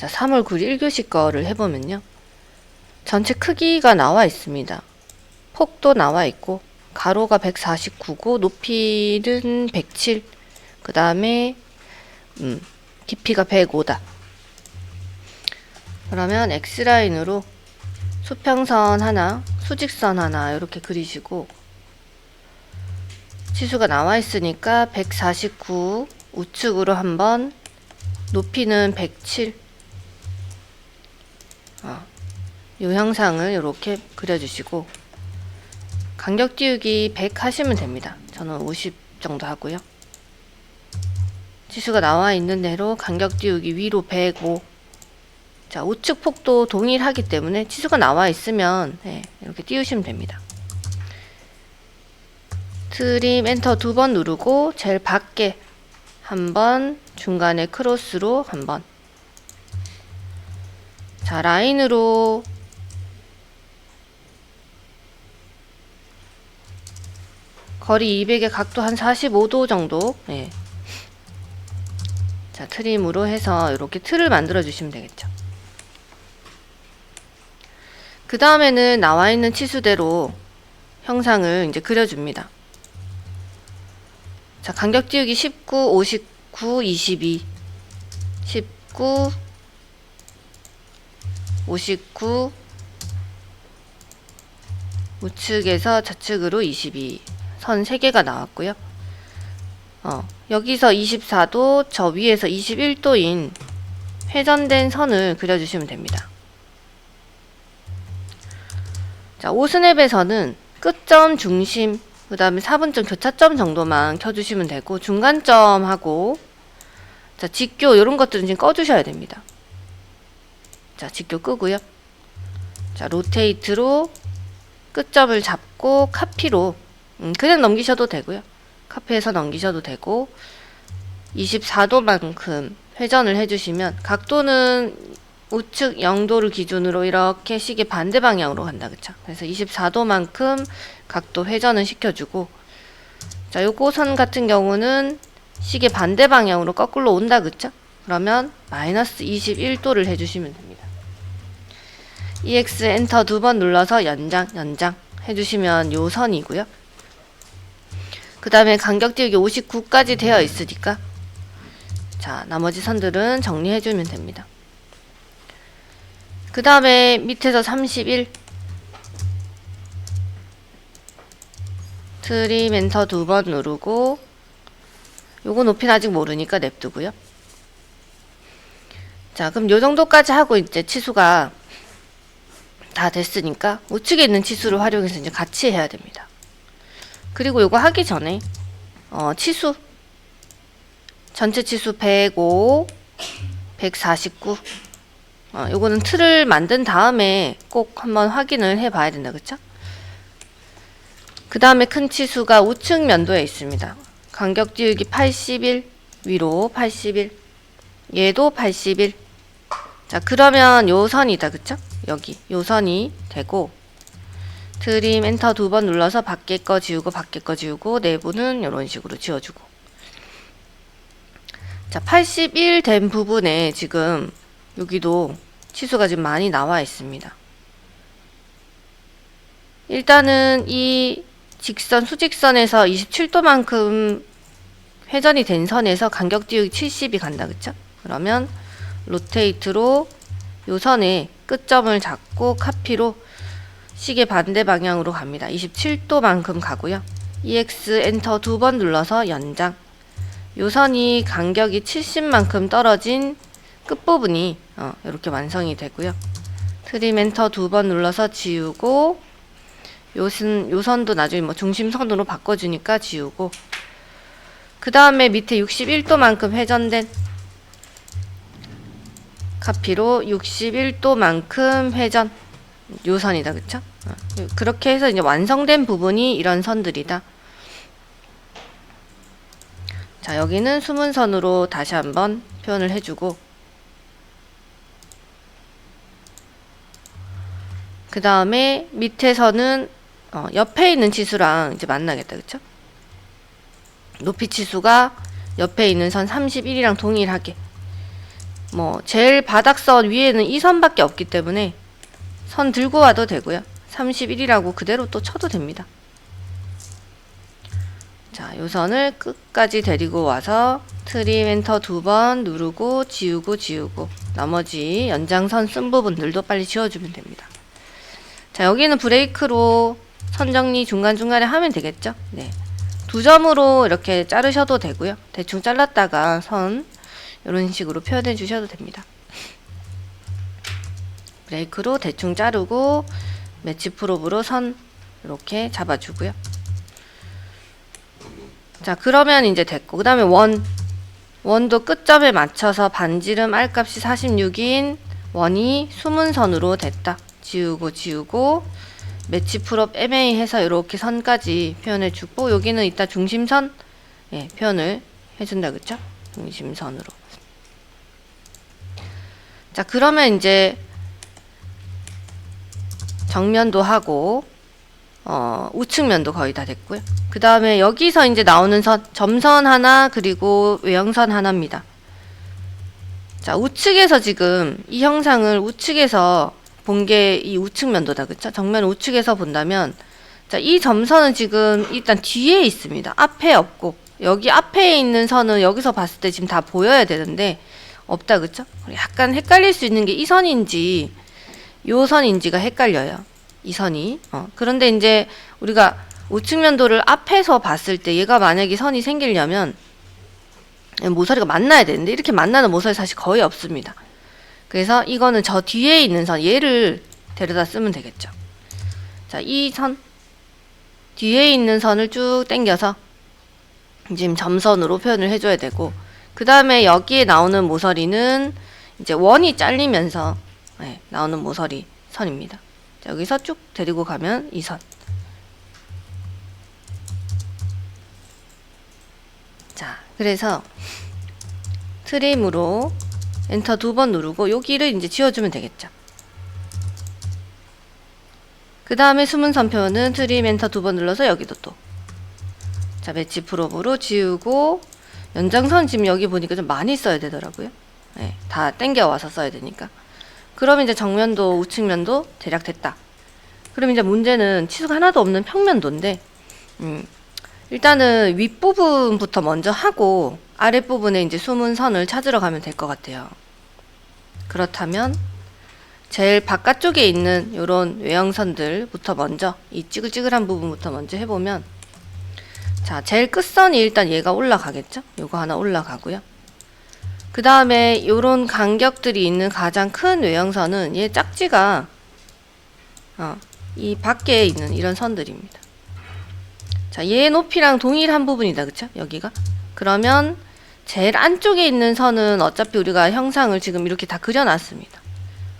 자, 3월 9일 1교시 거를 해보면요. 전체 크기가 나와 있습니다. 폭도 나와 있고, 가로가 149고, 높이는 107, 그 다음에, 음, 깊이가 105다. 그러면 X라인으로 수평선 하나, 수직선 하나, 이렇게 그리시고, 치수가 나와 있으니까 149 우측으로 한번 높이는 107 어, 이 형상을 이렇게 그려주시고 간격 띄우기 100 하시면 됩니다. 저는 50 정도 하고요. 치수가 나와 있는 대로 간격 띄우기 위로 105 자, 우측 폭도 동일하기 때문에 치수가 나와 있으면 네, 이렇게 띄우시면 됩니다. 트림 엔터 두 번 누르고 제일 밖에 한 번, 중간에 크로스로 한 번. 자, 라인으로 거리 200의 각도 한 45도 정도. 네. 자, 트림으로 해서 이렇게 틀을 만들어 주시면 되겠죠. 그 다음에는 나와 있는 치수대로 형상을 이제 그려줍니다. 자, 간격 띄우기 19, 59, 22. 19, 59, 우측에서 좌측으로 22. 선 3개가 나왔고요. 어, 여기서 24도, 저 위에서 21도인 회전된 선을 그려주시면 됩니다. 자, 오스냅에서는 끝점, 중심, 그 다음에 4분점 교차점 정도만 켜주시면 되고 중간점하고 자 직교 이런 것들은 지금 꺼주셔야 됩니다. 자 직교 끄고요. 자 로테이트로 끝점을 잡고 카피로 음, 그냥 넘기셔도 되고요. 카피해서 넘기셔도 되고 24도만큼 회전을 해주시면 각도는 우측 0도를 기준으로 이렇게 시계 반대 방향으로 간다 그쵸 그래서 24도만큼 각도 회전을 시켜주고 자 요거 선 같은 경우는 시계 반대 방향으로 거꾸로 온다 그쵸 그러면 마이너스 21도를 해주시면 됩니다 EX 엔터 두 번 눌러서 연장 연장 해주시면 요 선이고요. 그 다음에 간격 띄우기 59까지 되어 있으니까 자 나머지 선들은 정리해주면 됩니다. 그 다음에 밑에서 31 트림 엔터 두 번 누르고 요거 높이는 아직 모르니까 냅두고요. 자 그럼 요 정도까지 하고 이제 치수가 다 됐으니까 우측에 있는 치수를 활용해서 이제 같이 해야 됩니다. 그리고 요거 하기 전에 어 치수. 전체 치수 105 149 어, 요거는 틀을 만든 다음에 꼭 한번 확인을 해 봐야 된다. 그쵸? 그 다음에 큰 치수가 우측 면도에 있습니다. 간격 띄우기 81 위로 81 얘도 81 자 그러면 요 선이다. 그쵸? 여기 요 선이 되고 트림 엔터 두 번 눌러서 밖에 거 지우고 밖에 거 지우고 내부는 이런 식으로 지워주고 자 81 된 부분에 지금 여기도 치수가 지금 많이 나와 있습니다. 일단은 이 직선 수직선에서 27도만큼 회전이 된 선에서 간격 띄우기 70이 간다 그쵸? 그러면 로테이트로 요 선에 끝점을 잡고 카피로 시계 반대 방향으로 갑니다. 27도만큼 가고요. EX 엔터 두 번 눌러서 연장 요 선이 간격이 70만큼 떨어진 끝부분이 어, 이렇게 완성이 되고요. 트림 엔터 두 번 눌러서 지우고 요선, 요선도 나중에 뭐 중심선으로 바꿔주니까 지우고 그 다음에 밑에 61도만큼 회전된 카피로 61도만큼 회전 요선이다 그쵸? 어, 그렇게 해서 이제 완성된 부분이 이런 선들이다. 자 여기는 수문선으로 다시 한번 표현을 해주고 그 다음에 밑에서는 어, 옆에 있는 치수랑 이제 만나겠다 그쵸? 높이 치수가 옆에 있는 선 31이랑 동일하게 뭐 제일 바닥선 위에는 이 선밖에 없기 때문에 선 들고 와도 되고요. 31이라고 그대로 또 쳐도 됩니다. 자, 요 선을 끝까지 데리고 와서 트림 엔터 두 번 누르고 지우고 지우고 나머지 연장선 쓴 부분들도 빨리 지워주면 됩니다. 자, 여기는 브레이크로 선 정리 중간중간에 하면 되겠죠? 네. 두 점으로 이렇게 자르셔도 되고요. 대충 잘랐다가 선 이런 식으로 표현해 주셔도 됩니다. 브레이크로 대충 자르고 매치 프로브로 선 이렇게 잡아주고요. 자 그러면 이제 됐고 그 다음에 원 원도 끝점에 맞춰서 반지름 R값이 46인 원이 숨은 선으로 됐다. 지우고 지우고 매치 프롭 MA 해서 이렇게 선까지 표현해 주고 여기는 이따 중심선 예, 표현을 해준다 그쵸? 중심선으로 자 그러면 이제 정면도 하고 어, 우측면도 거의 다 됐고요. 그 다음에 여기서 이제 나오는 선, 점선 하나, 그리고 외형선 하나입니다. 자, 우측에서 지금 이 형상을 우측에서 본 게 이 우측면도다. 그쵸? 정면 우측에서 본다면, 자, 이 점선은 지금 일단 뒤에 있습니다. 앞에 없고, 여기 앞에 있는 선은 여기서 봤을 때 지금 다 보여야 되는데, 없다. 그쵸? 약간 헷갈릴 수 있는 게 이 선인지, 요 선인지가 헷갈려요. 이 선이. 어, 그런데 이제 우리가 우측면도를 앞에서 봤을 때 얘가 만약에 선이 생기려면 모서리가 만나야 되는데 이렇게 만나는 모서리 사실 거의 없습니다. 그래서 이거는 저 뒤에 있는 선 얘를 데려다 쓰면 되겠죠. 자, 이 선 뒤에 있는 선을 쭉 당겨서 지금 점선으로 표현을 해줘야 되고 그 다음에 여기에 나오는 모서리는 이제 원이 잘리면서 네, 나오는 모서리 선입니다. 자, 여기서 쭉 데리고 가면 이 선. 자, 그래서 트림으로 엔터 두 번 누르고 여기를 이제 지워주면 되겠죠. 그 다음에 숨은 선표는 트림 엔터 두 번 눌러서 여기도 또. 자, 매치 프로브로 지우고 연장선 지금 여기 보니까 좀 많이 써야 되더라고요. 네, 다 땡겨와서 써야 되니까. 그럼 이제 정면도 우측면도 대략 됐다. 그럼 이제 문제는 치수가 하나도 없는 평면도인데, 음, 일단은 윗부분부터 먼저 하고 아랫부분에 이제 숨은 선을 찾으러 가면 될 것 같아요. 그렇다면 제일 바깥쪽에 있는 이런 외형선들부터 먼저 이 찌글찌글한 부분부터 먼저 해보면 자 제일 끝선이 일단 얘가 올라가겠죠? 요거 하나 올라가고요. 그 다음에 요런 간격들이 있는 가장 큰 외형선은 얘 짝지가 어, 이 밖에 있는 이런 선들입니다. 자, 얘 높이랑 동일한 부분이다. 그쵸? 여기가. 그러면 제일 안쪽에 있는 선은 어차피 우리가 형상을 지금 이렇게 다 그려놨습니다.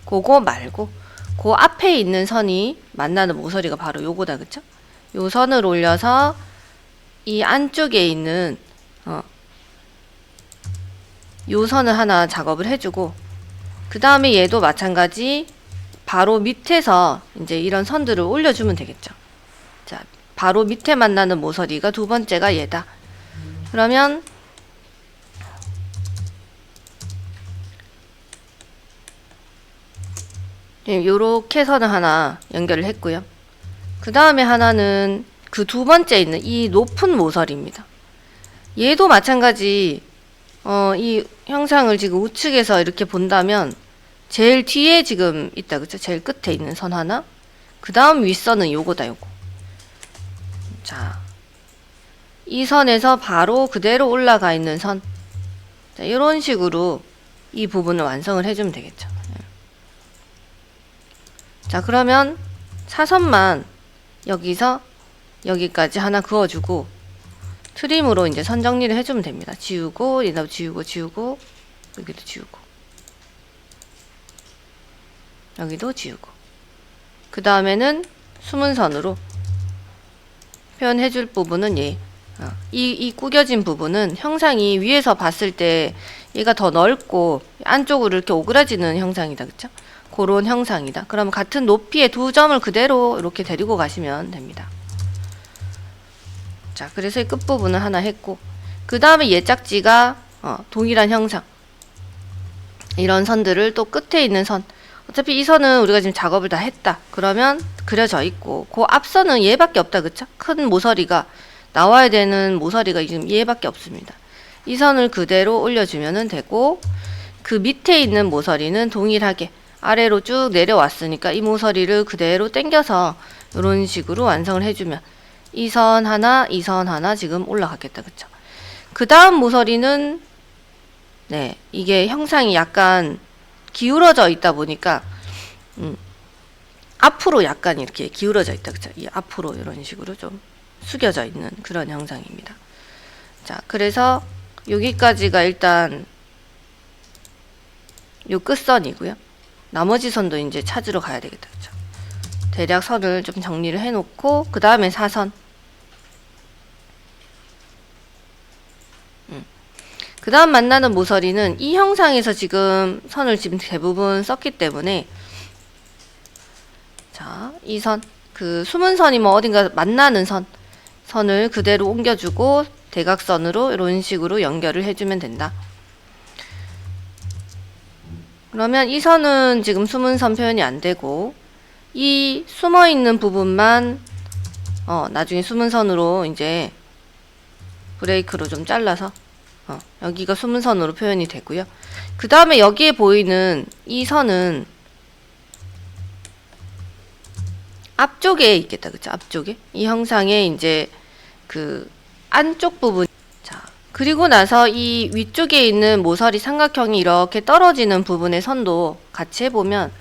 그거 말고 그 앞에 있는 선이 만나는 모서리가 바로 요거다. 그쵸? 요 선을 올려서 이 안쪽에 있는 어, 요 선을 하나 작업을 해주고 그 다음에 얘도 마찬가지 바로 밑에서 이제 이런 선들을 올려주면 되겠죠. 자, 바로 밑에 만나는 모서리가 두 번째가 얘다. 그러면 예, 요렇게 선을 하나 연결을 했고요. 그 다음에 하나는 그 두 번째 있는 이 높은 모서리입니다. 얘도 마찬가지 어, 이 형상을 지금 우측에서 이렇게 본다면 제일 뒤에 지금 있다 그죠? 제일 끝에 있는 선 하나. 그 다음 윗선은 요거다 요거. 자, 이 선에서 바로 그대로 올라가 있는 선. 자, 이런 식으로 이 부분을 완성을 해주면 되겠죠. 예. 자, 그러면 사선만 여기서 여기까지 하나 그어주고 트림으로 이제 선 정리를 해주면 됩니다. 지우고, 얘도 지우고, 지우고, 여기도 지우고. 여기도 지우고. 그 다음에는 숨은 선으로 표현해 줄 부분은 얘. 어, 이, 이 구겨진 부분은 형상이 위에서 봤을 때 얘가 더 넓고 안쪽으로 이렇게 오그라지는 형상이다. 그쵸? 그런 형상이다. 그럼 같은 높이의 두 점을 그대로 이렇게 데리고 가시면 됩니다. 자, 그래서 이 끝부분을 하나 했고, 그 다음에 얘 짝지가 어, 동일한 형상. 이런 선들을 또 끝에 있는 선. 어차피 이 선은 우리가 지금 작업을 다 했다. 그러면 그려져 있고 그 앞선은 얘밖에 없다. 그쵸? 큰 모서리가 나와야 되는 모서리가 지금 얘밖에 없습니다. 이 선을 그대로 올려주면 되고 그 밑에 있는 모서리는 동일하게 아래로 쭉 내려왔으니까 이 모서리를 그대로 당겨서 이런 식으로 완성을 해주면 이 선 하나 이 선 하나 지금 올라갔겠다 그쵸 그 다음 모서리는 네 이게 형상이 약간 기울어져 있다 보니까 음, 앞으로 약간 이렇게 기울어져 있다 그죠? 이 앞으로 이런 식으로 좀 숙여져 있는 그런 형상입니다. 자, 그래서 여기까지가 일단 요 끝선이고요. 나머지 선도 이제 찾으러 가야 되겠다. 그죠? 대략 선을 좀 정리를 해 놓고 그 다음에 사선. 그 다음 만나는 모서리는 이 형상에서 지금 선을 지금 대부분 썼기 때문에 자, 이 선, 그 숨은 선이 뭐 어딘가 만나는 선, 선을 그대로 옮겨주고 대각선으로 이런 식으로 연결을 해주면 된다. 그러면 이 선은 지금 숨은 선 표현이 안 되고 이 숨어 있는 부분만 어, 나중에 숨은 선으로 이제 브레이크로 좀 잘라서 어, 여기가 숨은 선으로 표현이 되고요. 그 다음에 여기에 보이는 이 선은 앞쪽에 있겠다. 그쵸? 앞쪽에. 이 형상에 이제 그 안쪽 부분. 자, 그리고 나서 이 위쪽에 있는 모서리 삼각형이 이렇게 떨어지는 부분의 선도 같이 해보면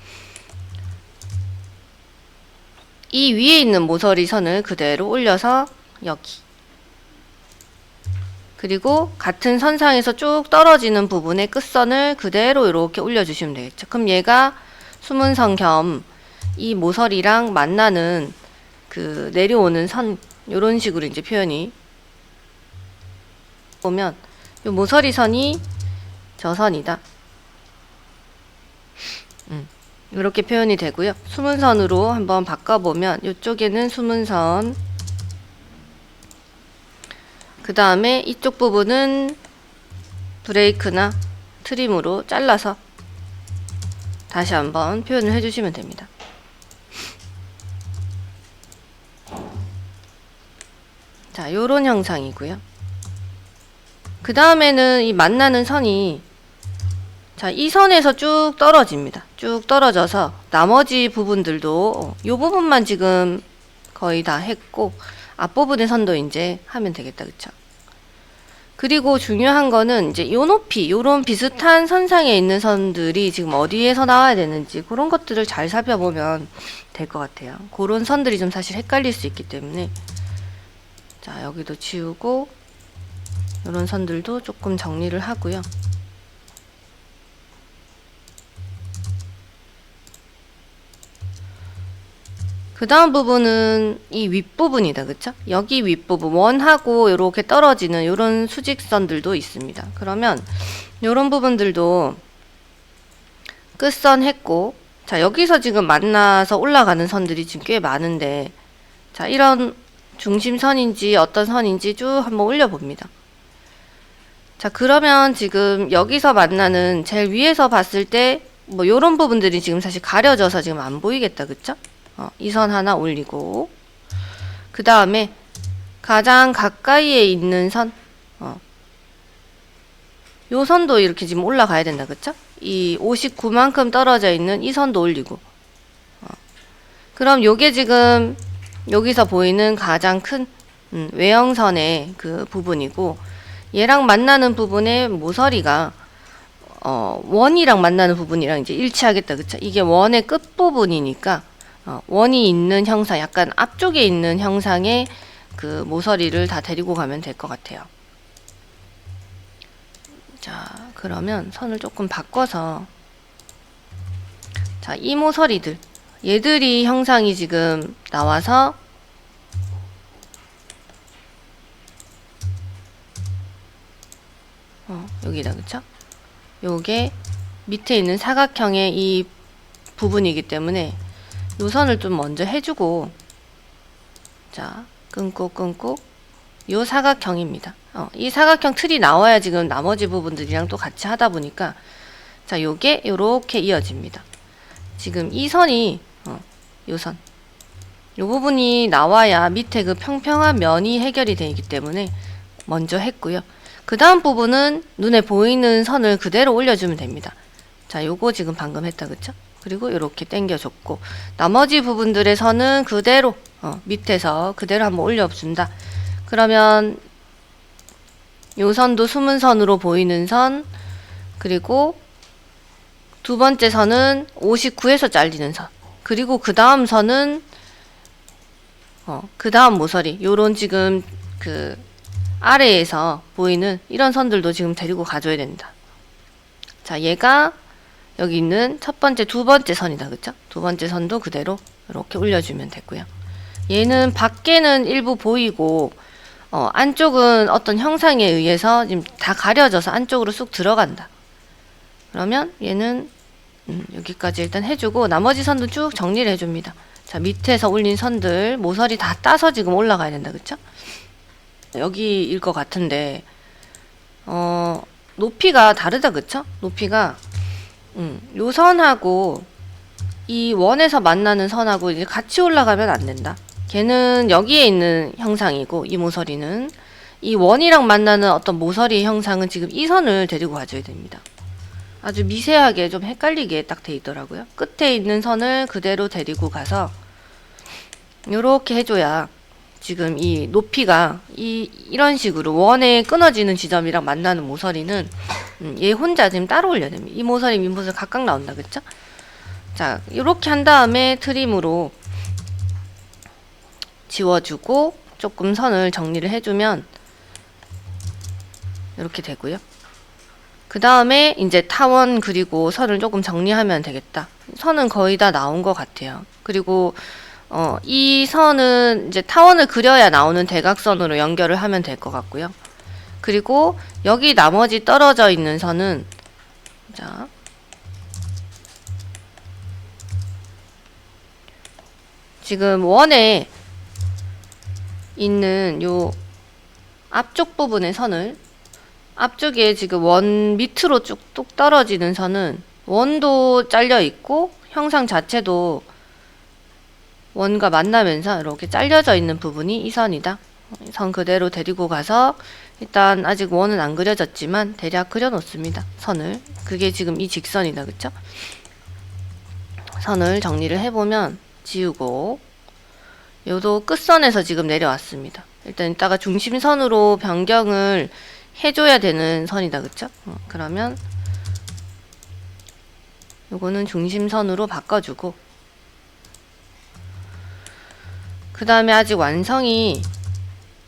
이 위에 있는 모서리 선을 그대로 올려서 여기 그리고 같은 선상에서 쭉 떨어지는 부분의 끝선을 그대로 이렇게 올려주시면 되겠죠. 그럼 얘가 숨은 선 겸 이 모서리랑 만나는 그 내려오는 선 요런 식으로 이제 표현이 보면 요 모서리 선이 저 선이다. 음, 이렇게 표현이 되고요. 숨은 선으로 한번 바꿔보면 이쪽에는 숨은 선 그 다음에 이쪽 부분은 브레이크나 트림으로 잘라서 다시 한번 표현을 해주시면 됩니다. 자, 요런 형상이고요. 그 다음에는 이 만나는 선이 자, 이 선에서 쭉 떨어집니다. 쭉 떨어져서 나머지 부분들도 어, 요 부분만 지금 거의 다 했고 앞부분의 선도 이제 하면 되겠다. 그쵸? 그리고 중요한 거는 이제 요 높이, 요런 비슷한 선상에 있는 선들이 지금 어디에서 나와야 되는지 그런 것들을 잘 살펴보면 될 것 같아요. 그런 선들이 좀 사실 헷갈릴 수 있기 때문에 자, 여기도 지우고 요런 선들도 조금 정리를 하고요. 그 다음 부분은 이 윗부분이다. 그쵸? 여기 윗부분, 원하고 이렇게 떨어지는 이런 수직선들도 있습니다. 그러면 이런 부분들도 끝선 했고, 자, 여기서 지금 만나서 올라가는 선들이 지금 꽤 많은데, 자, 이런 중심선인지 어떤 선인지 쭉 한번 올려봅니다. 자, 그러면 지금 여기서 만나는 제일 위에서 봤을 때, 뭐, 요런 부분들이 지금 사실 가려져서 지금 안 보이겠다. 그쵸? 어, 이 선 하나 올리고 그 다음에 가장 가까이에 있는 선 어, 요 선도 이렇게 지금 올라가야 된다 그쵸? 이 59만큼 떨어져 있는 이 선도 올리고 어, 그럼 요게 지금 여기서 보이는 가장 큰 음, 외형선의 그 부분이고 얘랑 만나는 부분의 모서리가 어, 원이랑 만나는 부분이랑 이제 일치하겠다 그쵸? 이게 원의 끝부분이니까 어, 원이 있는 형상, 약간 앞쪽에 있는 형상의 그 모서리를 다 데리고 가면 될 것 같아요. 자, 그러면 선을 조금 바꿔서 자, 이 모서리들 얘들이 형상이 지금 나와서 어, 여기다 그쵸? 요게 밑에 있는 사각형의 이 부분이기 때문에 노선을 좀 먼저 해주고 자 끊고 끊고 요 사각형입니다. 어, 이 사각형 틀이 나와야 지금 나머지 부분들이랑 또 같이 하다 보니까 자, 요게 요렇게 이어집니다. 지금 이 선이 어, 요 선. 요 부분이 나와야 밑에 그 평평한 면이 해결이 되기 때문에 먼저 했고요. 그 다음 부분은 눈에 보이는 선을 그대로 올려주면 됩니다. 자, 요거 지금 방금 했다, 그쵸? 그리고 이렇게 당겨줬고 나머지 부분들의 선은 그대로 어, 밑에서 그대로 한번 올려준다. 그러면 요 선도 숨은 선으로 보이는 선 그리고 두 번째 선은 59에서 잘리는 선 그리고 그 다음 선은 어, 그 다음 모서리 요런 지금 그 아래에서 보이는 이런 선들도 지금 데리고 가줘야 된다. 자, 얘가 여기 있는 첫 번째, 두 번째 선이다. 그쵸? 두 번째 선도 그대로 이렇게 올려주면 되고요. 얘는 밖에는 일부 보이고, 어, 안쪽은 어떤 형상에 의해서 지금 다 가려져서 안쪽으로 쑥 들어간다. 그러면 얘는 음, 여기까지 일단 해주고 나머지 선도 쭉 정리를 해줍니다. 자, 밑에서 올린 선들 모서리 다 따서 지금 올라가야 된다. 그쵸? 여기일 것 같은데, 어, 높이가 다르다. 그쵸? 높이가 음, 요 선하고 이 원에서 만나는 선하고 이제 같이 올라가면 안 된다. 걔는 여기에 있는 형상이고 이 모서리는 이 원이랑 만나는 어떤 모서리의 형상은 지금 이 선을 데리고 가줘야 됩니다. 아주 미세하게 좀 헷갈리게 딱 돼 있더라고요. 끝에 있는 선을 그대로 데리고 가서 요렇게 해줘야 지금 이 높이가 이 이런 식으로 원에 끊어지는 지점이랑 만나는 모서리는 음, 얘 혼자 지금 따로 올려야 됩니다. 이 모서리 민모서리 각각 나온다 그랬죠? 자 이렇게 한 다음에 트림으로 지워주고 조금 선을 정리를 해주면 이렇게 되고요. 그 다음에 이제 타원 그리고 선을 조금 정리하면 되겠다. 선은 거의 다 나온 것 같아요. 그리고 어, 이 선은 이제 타원을 그려야 나오는 대각선으로 연결을 하면 될 것 같고요. 그리고 여기 나머지 떨어져 있는 선은 자 지금 원에 있는 요 앞쪽 부분의 선을 앞쪽에 지금 원 밑으로 쭉뚝 떨어지는 선은 원도 잘려 있고 형상 자체도 원과 만나면서 이렇게 잘려져 있는 부분이 이 선이다. 선 그대로 데리고 가서 일단 아직 원은 안 그려졌지만 대략 그려 놓습니다. 선을. 그게 지금 이 직선이다. 그쵸? 선을 정리를 해보면 지우고 요도 끝선에서 지금 내려왔습니다. 일단 이따가 중심선으로 변경을 해줘야 되는 선이다. 그쵸? 어, 그러면 요거는 중심선으로 바꿔주고 그 다음에 아직 완성이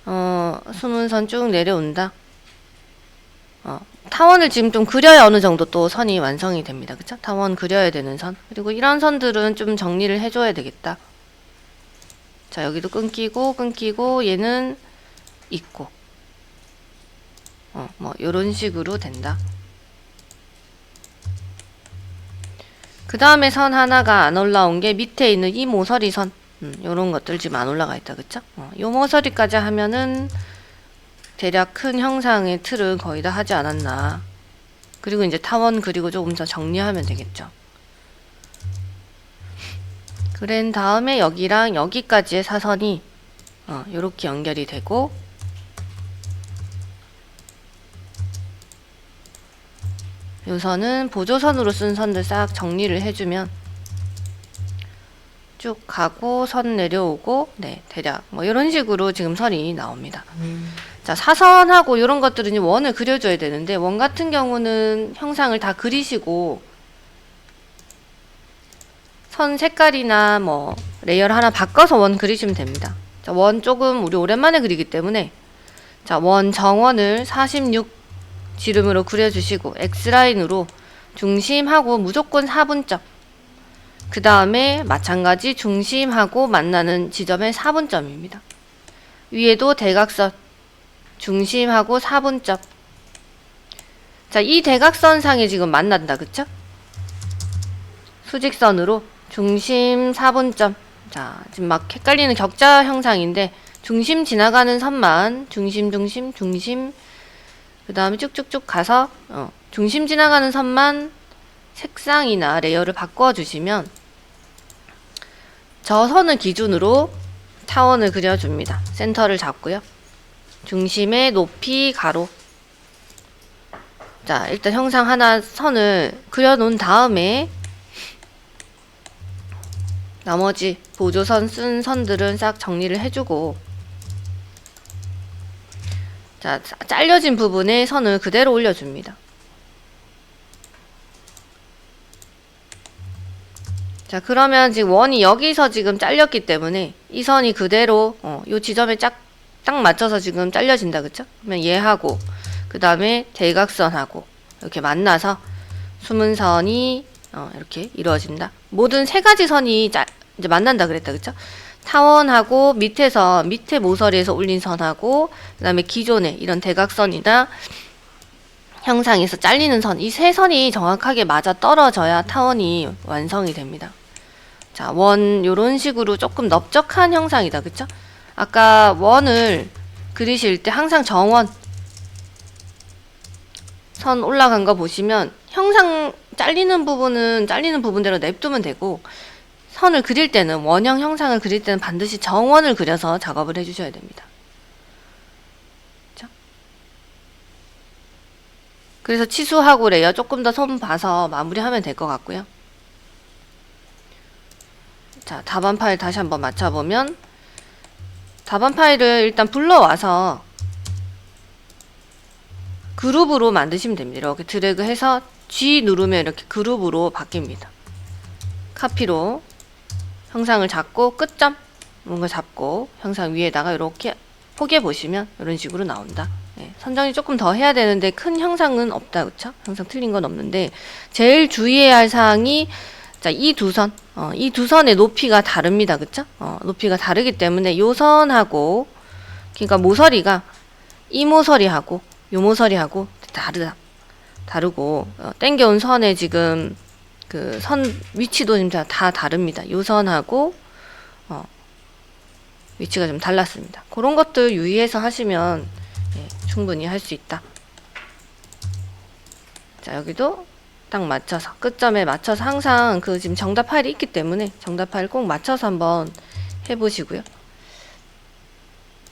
어, 수문선 쭉 내려온다. 어, 타원을 지금 좀 그려야 어느 정도 또 선이 완성이 됩니다. 그쵸? 타원 그려야 되는 선. 그리고 이런 선들은 좀 정리를 해줘야 되겠다. 자, 여기도 끊기고, 끊기고, 얘는 있고. 어, 뭐, 요런 식으로 된다. 그 다음에 선 하나가 안 올라온 게 밑에 있는 이 모서리 선. 음, 요런 것들 지금 안 올라가 있다. 그쵸? 어, 요 모서리까지 하면은 대략 큰 형상의 틀은 거의 다 하지 않았나. 그리고 이제 타원 그리고 조금 더 정리하면 되겠죠. 그랜 다음에 여기랑 여기까지의 사선이 어, 요렇게 연결이 되고 요 선은 보조선으로 쓴 선들 싹 정리를 해주면 쭉 가고 선 내려오고 네 대략 뭐 이런 식으로 지금 선이 나옵니다. 자 사선하고 이런 것들은 원을 그려줘야 되는데 원 같은 경우는 형상을 다 그리시고 선 색깔이나 뭐 레이어를 하나 바꿔서 원 그리시면 됩니다. 자, 원 조금 우리 오랜만에 그리기 때문에 자, 원 정원을 46 지름으로 그려주시고 X라인으로 중심하고 무조건 4분점 그 다음에 마찬가지 중심하고 만나는 지점의 4분점입니다. 위에도 대각선 중심하고 4분점 자, 이 대각선상에 지금 만난다. 그쵸? 수직선으로 중심 4분점 자, 지금 막 헷갈리는 격자 형상인데 중심 지나가는 선만 중심 중심 중심 그 다음에 쭉쭉쭉 가서 어, 중심 지나가는 선만 색상이나 레이어를 바꿔주시면 저 선을 기준으로 타원을 그려줍니다. 센터를 잡고요. 중심의 높이 가로. 자, 일단 형상 하나 선을 그려놓은 다음에 나머지 보조선 쓴 선들은 싹 정리를 해주고 자, 자- 잘려진 부분에 선을 그대로 올려줍니다. 자, 그러면 지금 원이 여기서 지금 잘렸기 때문에 이 선이 그대로 어, 요 지점에 짝, 딱 맞춰서 지금 잘려진다. 그쵸? 그러면 얘하고 그 다음에 대각선하고 이렇게 만나서 숨은 선이 어, 이렇게 이루어진다. 모든 세 가지 선이 짜, 이제 만난다 그랬다. 그쵸? 타원하고 밑에서 밑에 모서리에서 올린 선하고 그 다음에 기존에 이런 대각선이나 형상에서 잘리는 선 이 세 선이 정확하게 맞아 떨어져야 타원이 완성이 됩니다. 자, 원 요런 식으로 조금 넓적한 형상이다. 그쵸? 아까 원을 그리실 때 항상 정원 선 올라간 거 보시면 형상 잘리는 부분은 잘리는 부분대로 냅두면 되고 선을 그릴 때는 원형 형상을 그릴 때는 반드시 정원을 그려서 작업을 해주셔야 됩니다. 그래서 치수하고 레이어 조금 더 손 봐서 마무리하면 될 것 같고요. 자, 답안 파일 다시 한번 맞춰보면 답안 파일을 일단 불러와서 그룹으로 만드시면 됩니다. 이렇게 드래그 해서 G 누르면 이렇게 그룹으로 바뀝니다. 카피로 형상을 잡고 끝점 뭔가 잡고 형상 위에다가 이렇게 포개 보시면 이런 식으로 나온다. 예, 선정이 조금 더 해야 되는데 큰 형상은 없다, 그쵸? 항상 틀린 건 없는데 제일 주의해야 할 사항이 자, 이 두 선, 어, 이 두 선의 높이가 다릅니다, 그쵸? 어, 높이가 다르기 때문에 요 선하고 그러니까 모서리가 이 모서리하고 요 모서리하고 다르다, 다르고 어, 땡겨온 선의 지금 그 선 위치도 지금 다, 다 다릅니다. 요 선하고 어, 위치가 좀 달랐습니다. 그런 것들 유의해서 하시면 예, 충분히 할 수 있다. 자 여기도 딱 맞춰서 끝점에 맞춰서 항상 그 지금 정답 파일이 있기 때문에 정답 파일 꼭 맞춰서 한번 해보시고요.